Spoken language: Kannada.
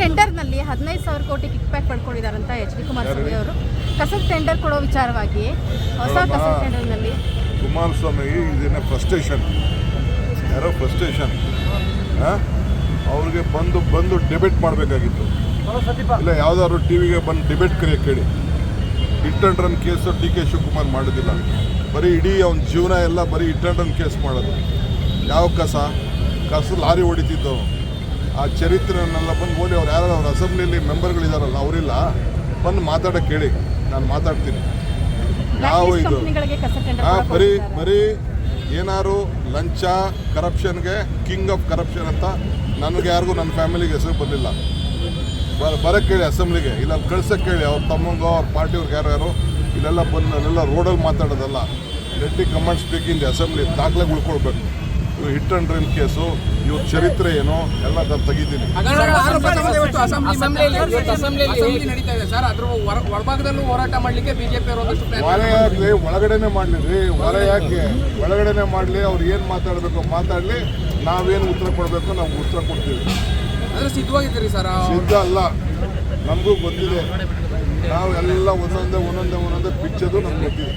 ಟೆಂಡರ್ನಲ್ಲಿ ಹದಿನೈದು ಸಾವಿರ ಕೋಟಿ ಕಿಕ್ ಬ್ಯಾಕ್ ಪಡ್ಕೊಂಡಿದ್ದಾರಂತ ಎಚ್ ಡಿ ಕುಮಾರಸ್ವಾಮಿ ಅವರು. ಕಸದ ಟೆಂಡರ್ ಕೊಡೋ ವಿಚಾರವಾಗಿ ಹೊಸ ಕಸದ ಟೆಂಡರ್ನಲ್ಲಿ ಕುಮಾರಸ್ವಾಮಿ ಇದನ್ನ ಫ್ರಸ್ಟ್ರೇಷನ್ ಯಾರೋ ಫ್ರಸ್ಟ್ರೇಷನ್ ಅವ್ರಿಗೆ ಬಂದು ಬಂದು ಡಿಬೇಟ್ ಮಾಡಬೇಕಾಗಿತ್ತು. ಇಲ್ಲ ಯಾವ್ದಾದ್ರು ಟಿ ವಿಗೆ ಬಂದು ಡಿಬೇಟ್ ಕರೆಯಕ್ಕೆ ಕೇಳಿ. Hit and run case D K Shivakumar ಮಾಡೋದಿಲ್ಲ ಬರೀ ಇಡೀ ಅವ್ನ ಜೀವನ ಎಲ್ಲ ಬರೀ ಹಿಟ್ ಅಂಡ್ ರನ್ ಕೇಸ್ ಮಾಡೋದು. ಯಾವ ಕಸ? ಕಸ ಲಾರಿ ಹೊಡಿತಿದ್ದವು ಆ ಚರಿತ್ರೆಯನ್ನೆಲ್ಲ ಬಂದು ಹೋಗಿ ಅವ್ರು ಯಾರು ಅವ್ರ ಅಸೆಂಬ್ಲಿಯಲ್ಲಿ ಮೆಂಬರ್ಗಳಿದಾರಲ್ಲ ಅವರಿಲ್ಲ. ಬಂದು ಮಾತಾಡೋಕೆ ಕೇಳಿ ನಾನು ಮಾತಾಡ್ತೀನಿ. ನಾವು ಇದು ಹಾಂ ಬರೀ. ಬರೀ ಏನಾರು ಲಂಚ ಕರಪ್ಷನ್ಗೆ ಕಿಂಗ್ ಆಫ್ ಕರಪ್ಷನ್ ಅಂತ ನನಗೆ ಯಾರಿಗೂ ನನ್ನ ಫ್ಯಾಮಿಲಿಗೆ ಹೆಸರು ಬರಲಿಲ್ಲ ಬರ ಬರಕ್ಕೆ ಕೇಳಿ ಅಸೆಂಬ್ಲಿಗೆ ಇಲ್ಲ ಕಳ್ಸಕ್ಕೆ ಕೇಳಿ ಅವ್ರ ತಮ್ಮಂಗೋ ಅವ್ರ ಪಾರ್ಟಿಯವ್ರಿಗೆ ಯಾರು ಯಾರು ಇಲ್ಲೆಲ್ಲ ಬಂದು ಅಲ್ಲೆಲ್ಲ ರೋಡಲ್ಲಿ ಮಾತಾಡೋದಲ್ಲ. ಲೆಟ್ಟಿ ಕಮಾಂಡ್ ಸ್ಪೀಕಿಂಗ್ ದಿ ಅಸೆಂಬ್ಲಿ ದಾಖಲೆ ಉಳ್ಕೊಳ್ಬೇಕು ಹಿಟ್ ಅಂಡ್ ರಿಲ್ ಕೇಸು ಇವ್ರ ಚರಿತ್ರೆ ಏನು ಎಲ್ಲ ನಾನು ತೆಗಿತೀನಿ. ಅಸೆಂಬ್ಲಿ ನಡೀತಾ ಇದೆ ಸರ್? ಅದ್ರ ಹೊರ- ಹೊರಭಾಗದಲ್ಲೂ ಹೋರಾಟ ಮಾಡ್ಲಿಕ್ಕೆ ಬಿಜೆಪಿ ಅವರು ಒಂದಷ್ಟು ಪ್ರಯತ್ನ ಹೊರ ಯಾಕೆ ಒಳಗಡೆನೆ ಮಾಡಲಿ ರೀ ಹೊರ ಯಾಕೆ? ಒಳಗಡೆನೆ ಮಾಡಲಿ ಅವ್ರು ಏನು ಮಾತಾಡಬೇಕು ಮಾತಾಡಲಿ ನಾವೇನು ಉತ್ತರ ಕೊಡಬೇಕು ನಾವು ಉತ್ತರ ಕೊಡ್ತೀವಿ. ಸಿದ್ಧವಾಗಿದ್ದೀರಿ ಸರ್ ಸಿದ್ಧ ಅಲ್ಲ. ನಮಗೂ ಗೊತ್ತಿದೆ. ನಾವು ಎಲ್ಲ ಒಂದೊಂದೇ ಒಂದೊಂದೇ ಒಂದೊಂದೇ ಪಿಚ್ಚದು ನಮ್ಗೆ ಗೊತ್ತಿದೆ.